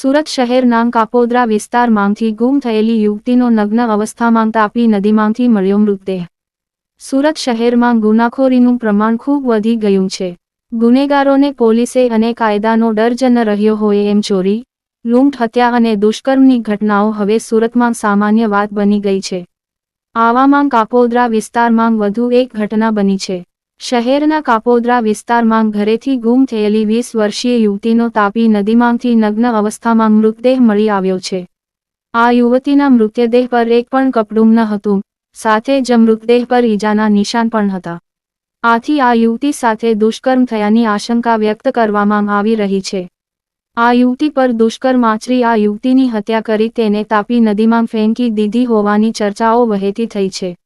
સુરત શહેરના કાપોદ્રા વિસ્તારમાંથી ગુમ થયેલી યુવતીનો નગ્ન અવસ્થામાં તાપી નદીમાંથી મળ્યો મૃતદેહ. સુરત શહેરમાં ગુનાખોરીનું પ્રમાણ ખૂબ વધી ગયું છે. ગુનેગારોને પોલીસે અને કાયદાનો ડર જ ન રહ્યો હોય એમ ચોરી, લૂંટ, હત્યા અને દુષ્કર્મની ઘટનાઓ હવે સુરતમાં સામાન્ય વાત બની ગઈ છે. આવામાં કાપોદ્રા વિસ્તારમાં વધુ એક ઘટના બની છે. શહેરના કાપોદ્રા વિસ્તારમાં ઘરેથી ગુમ થયેલી વીસ વર્ષીય યુવતીનો તાપી નદીમાંથી નગ્ન અવસ્થામાં મૃતદેહ મળી આવ્યો છે. આ યુવતીના મૃતદેહ પર એક પણ કપડું ન હતું, સાથે જ મૃતદેહ પર ઈજાના નિશાન પણ હતા. આથી આ યુવતી સાથે દુષ્કર્મ થયાની આશંકા વ્યક્ત કરવામાં આવી રહી છે. આ યુવતી પર દુષ્કર્મ આચરી આ યુવતીની હત્યા કરી તેને તાપી નદીમાં ફેંકી દીધી હોવાની ચર્ચાઓ વહેતી થઈ છે.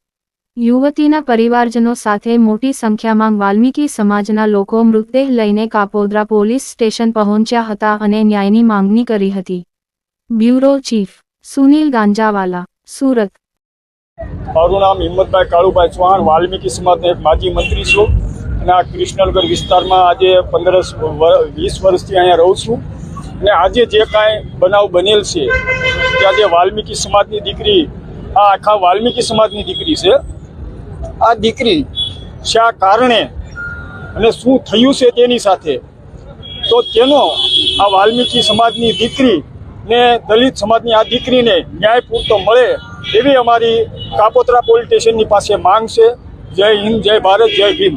યુવતીના પરિવારજનો સાથે મોટી સંખ્યામાં વાલ્મીકી સમાજના લોકો મૃતદેહ લઈને કાપોદ્રા પોલીસ સ્ટેશન પહોંચ્યા હતા અને ન્યાયની માંગણી કરી હતી. Bureau chief, Sunil Ganjawala, Surat. મારું નામ હિંમતભાઈ કાળુભાઈ ચૌહાણ, વાલ્મીકી સમાજના એક માજી મંત્રી છું. અને આ કૃષ્ણનગર વિસ્તારમાં આજે પંદર વીસ વર્ષથી અહીંયા રહું છું. અને આજે જે કાંઈ બનાવ બનેલ છે કે આજે વાલ્મીકી સમાજની દીકરી, આ આખા વાલ્મીકી સમાજની દીકરી છે આ દીકરી શા કારણે અને શું થયું છે તેની સાથે? તો તેનો આ વાલ્મીકી સમાજની દીકરી ને દલિત સમાજની આ દીકરીને ન્યાય પૂરતો મળે એવી અમારી કાપોત્રા પોલીસ સ્ટેશનની પાસે માંગ છે. જય હિન્દ, જય ભારત, જય ભીમ.